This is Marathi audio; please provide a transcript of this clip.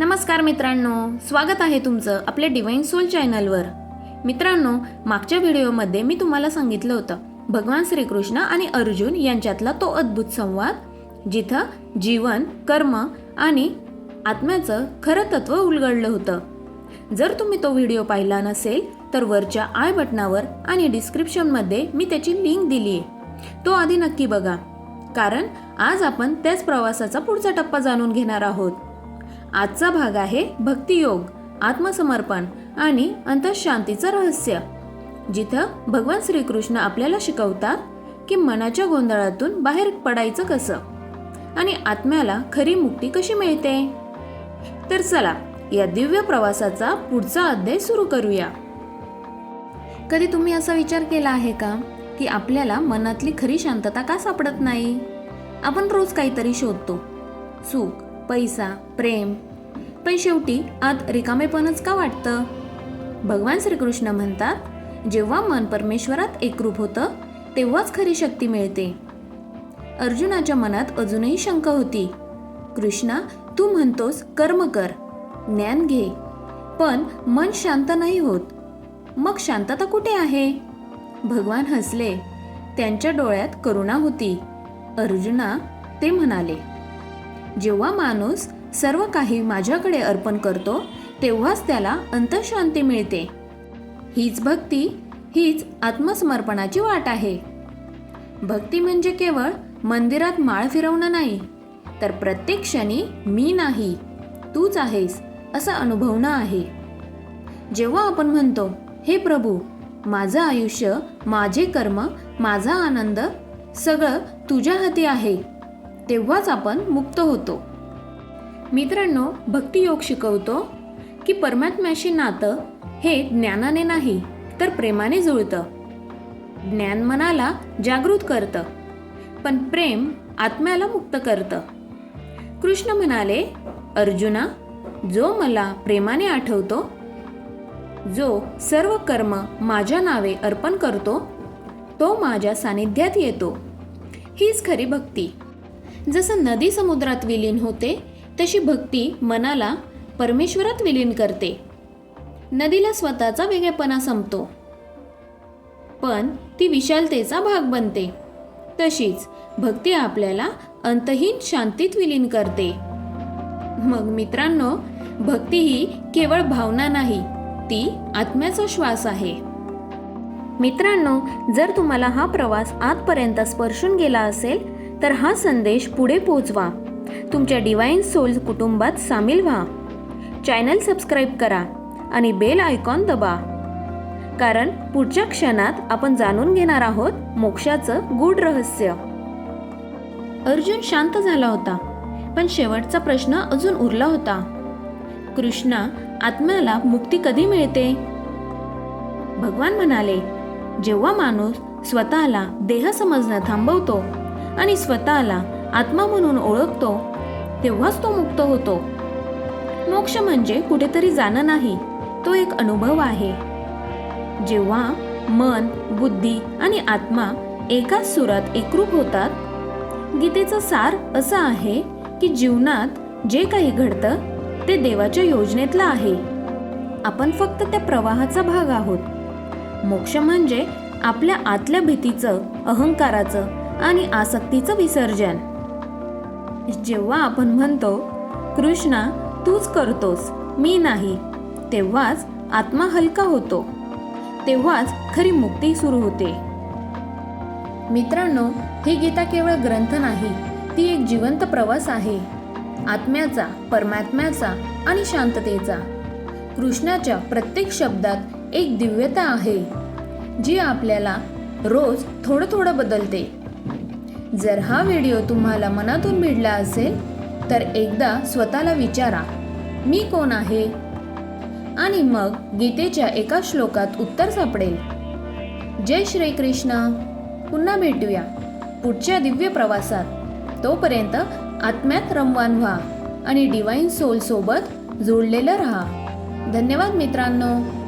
नमस्कार मित्रांनो स्वागत आहे तुमचं आपल्या डिवाईन सोल चॅनलवर मित्रांनो मागच्या व्हिडिओमध्ये मी तुम्हाला सांगितलं होतं भगवान श्रीकृष्ण आणि अर्जुन यांच्यातला तो अद्भुत संवाद जिथं जीवन कर्म आणि आत्म्याचं खरं तत्व उलगडलं होतं. जर तुम्ही तो व्हिडिओ पाहिला नसेल तर वरच्या आय बटनावर आणि डिस्क्रिप्शनमध्ये मी त्याची लिंक दिली आहे तो आधी नक्की बघा कारण आज आपण त्याच प्रवासाचा पुढचा टप्पा जाणून घेणार आहोत. आजचा भाग आहे भक्तियोग आत्मसमर्पण आणि अंतशांतीचं रहस्य. जिथं भगवान श्रीकृष्ण आपल्याला शिकवतात की मनाच्या गोंधळातून बाहेर पडायचं कसं आणि आत्म्याला खरी मुक्ती कशी मिळते? तर चला या दिव्य प्रवासाचा पुढचा अध्याय सुरू करूया. कधी तुम्ही असा विचार केला आहे का की आपल्याला मनातली खरी शांतता का सापडत नाही? आपण रोज काहीतरी शोधतो. सुख पैसा प्रेम. पण शेवटी आत रिकामेपणच का वाटतं? भगवान श्रीकृष्ण म्हणतात जेव्हा मन परमेश्वरात एकरूप होतं तेव्हाच खरी शक्ती मिळते. अर्जुनाच्या मनात अजूनही शंका होती. कृष्णा तू म्हणतोस कर्म कर. ज्ञान घे. पण मन शांत नाही होत. मग शांतता कुठे आहे? भगवान हसले. त्यांच्या डोळ्यात करुणा होती. अर्जुना ते म्हणाले जेव्हा माणूस सर्व काही माझ्याकडे अर्पण करतो तेव्हाच त्याला अंतशांती मिळते. हीच भक्ती हीच आत्मसमर्पणाची वाट आहे. भक्ती म्हणजे केवळ मंदिरात माळ फिरवणं नाही तर प्रत्येक क्षणी मी नाही तूच आहेस असं अनुभवणं आहे. जेव्हा आपण म्हणतो हे प्रभू माझं आयुष्य माझे कर्म माझा आनंद सगळं तुझ्या हाती आहे. तेव्हाच आपण मुक्त होतो. मित्रांनो भक्तियोग शिकवतो की परमात्म्याशी नातं हे ज्ञानाने नाही तर प्रेमाने जुळतं. ज्ञान मनाला जागृत करतं पण प्रेम आत्म्याला मुक्त करतं. कृष्ण म्हणाले अर्जुना जो मला प्रेमाने आठवतो जो सर्व कर्म माझ्या नावे अर्पण करतो तो माझ्या सानिध्यात येतो. हीच खरी भक्ती. जसं नदी समुद्रात विलीन होते तशी भक्ती मनाला परमेश्वरात विलीन करते. नदीला स्वतःचा वेगळेपणा संपतो. पण ती विशालतेचा भाग बनते. तशीच भक्ती आपल्याला अंतहीन शांतीत विलीन करते. मग मित्रांनो भक्ती ही केवळ भावना नाही ती आत्म्याचा श्वास आहे. मित्रांनो जर तुम्हाला हा प्रवास आतपर्यंत स्पर्शून गेला असेल तर हा संदेश पुढे पोहोचवा तुमच्या डिवाईन सोल्स कुटुंबात सामील व्हा. चॅनल सबस्क्राईब करा आणि बेल आयकॉन दबा. कारण पुढच्या क्षणात आपण जाणून घेणार आहोत मोक्षाचं गूढ रहस्य. अर्जुन शांत झाला होता पण शेवटचा प्रश्न अजून उरला होता. कृष्णा आत्म्याला मुक्ती कधी मिळते? भगवान म्हणाले जेव्हा माणूस स्वतःला देह समजणं थांबवतो आणि स्वतःला आत्मा म्हणून ओळखतो तेव्हाच तो मुक्त होतो. मोक्ष म्हणजे कुठेतरी जाणं नाही तो एक अनुभव आहे. जेव्हा मन बुद्धी आणि आत्मा एकाच सुरात एकरूप होतात गीतेचं सार असं आहे की जीवनात जे काही घडतं ते देवाच्या योजनेतलं आहे. आपण फक्त त्या प्रवाहाचा भाग आहोत. मोक्ष म्हणजे आपल्या आतल्या भीतीचं अहंकाराचं आणि आसक्तीचं विसर्जन. जेव्हा आपण म्हणतो कृष्णा तूच करतोस मी नाही तेव्हाच आत्मा हलका होतो. तेव्हाच खरी मुक्ती सुरू होते. मित्रांनो ही गीता केवळ ग्रंथ नाही ती एक जिवंत प्रवास आहे. आत्म्याचा परमात्म्याचा आणि शांततेचा. कृष्णाच्या प्रत्येक शब्दात एक दिव्यता आहे जी आपल्याला रोज थोडं थोडं बदलते. जर हा व्हिडिओ तुम्हाला मनातून भिडला असेल तर एकदा स्वतःला विचारा मी कोण आहे? आणि मग गीतेच्या एका श्लोकात उत्तर सापडेल. जय श्रीकृष्ण. पुन्हा भेटूया. पुढच्या दिव्य प्रवासात. तोपर्यंत आत्म्यात रमवान व्हा आणि डिवाईन सोल सोबत जोडलेलं राहा. धन्यवाद मित्रांनो.